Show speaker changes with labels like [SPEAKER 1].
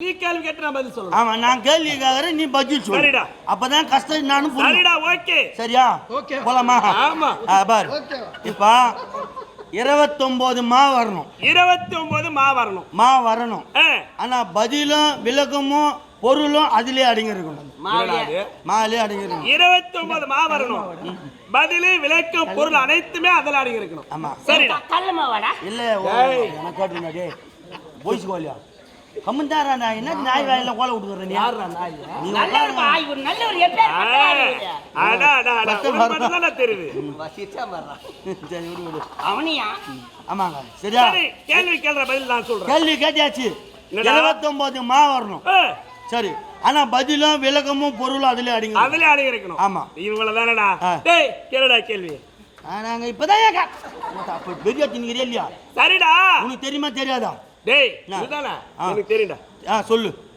[SPEAKER 1] நீ கேள்வி கேட்டு நான் பதில் சொல்லணும்.
[SPEAKER 2] ஆமா நான் கேள்வி கேக்குறேன் நீ பதில் சொல்லு.
[SPEAKER 1] சரிடா.
[SPEAKER 2] அப்பதான் கஷ்டம் நானும் புரியும்.
[SPEAKER 1] சரிடா ஓகே.
[SPEAKER 2] சரியா?
[SPEAKER 3] Okay.
[SPEAKER 2] போலாமா?
[SPEAKER 1] ஆமா.
[SPEAKER 2] பாரு.
[SPEAKER 3] ஓகே.
[SPEAKER 2] இப்ப இருபத்தொன்பது மா வரணும்.
[SPEAKER 1] இருபத்தி ஒன்பது மா வரணும்.
[SPEAKER 2] மா வரணும். ஆனா பதிலும் விளக்கமும் பொருளும் அதிலே அடங்கி இருக்கணும்
[SPEAKER 1] என்னடா இது?
[SPEAKER 2] மாலே அடங்கி இருக்கணும்
[SPEAKER 1] இருபத்தி ஒன்பது மா வரணும். பதிலு விளக்கம் பொருள் அனைத்துமே அதில் அடங்கி இருக்கணும்
[SPEAKER 2] ஆமா.
[SPEAKER 1] சரிடா.
[SPEAKER 4] கல்லமாவாடா
[SPEAKER 2] இல்ல ஓ,
[SPEAKER 1] டேய்.
[SPEAKER 2] எனக்கு போய்ஸ் கோலியா கம்மந்தாரா நான் என்ன நாய் வாயில கோல விட்டுறேன் நீ? நீ
[SPEAKER 4] நல்லவருப்பா இவர் நல்லவர்
[SPEAKER 1] ஆ,
[SPEAKER 4] எப்பேர்
[SPEAKER 1] அடா, அடா, அடா. உனக்கு
[SPEAKER 2] சரி விடு விடு.
[SPEAKER 4] அவனியா?
[SPEAKER 2] ஆமாங்க. சரியா?
[SPEAKER 1] சரி கேள்வி கேள்ற பதில் நான் சொல்றேன்.
[SPEAKER 2] கேள்வி கேட்டாச்சு.
[SPEAKER 1] என்னடா?
[SPEAKER 2] இருபத்தொன்பது மா வரணும். சரி ஆனா பதிலும் விளக்கமும் பொருளும் அதிலே அடங்கி இருக்கணும்.
[SPEAKER 1] அதுல அடங்கி இருக்கணும்
[SPEAKER 2] ஆமா.
[SPEAKER 1] இவங்கள தானடா. டேய் கேளுடா கேள்வி.
[SPEAKER 2] ஆ, நாங்க இப்பதான் பெரிய தின்னுக்கிறே இல்லையா?
[SPEAKER 1] சரிடா.
[SPEAKER 2] உனக்கு தெரியுமா தெரியாதா?
[SPEAKER 1] டேய்? இதுதானே. எனக்கு தெரியும்டா
[SPEAKER 2] ஆ சொல்லு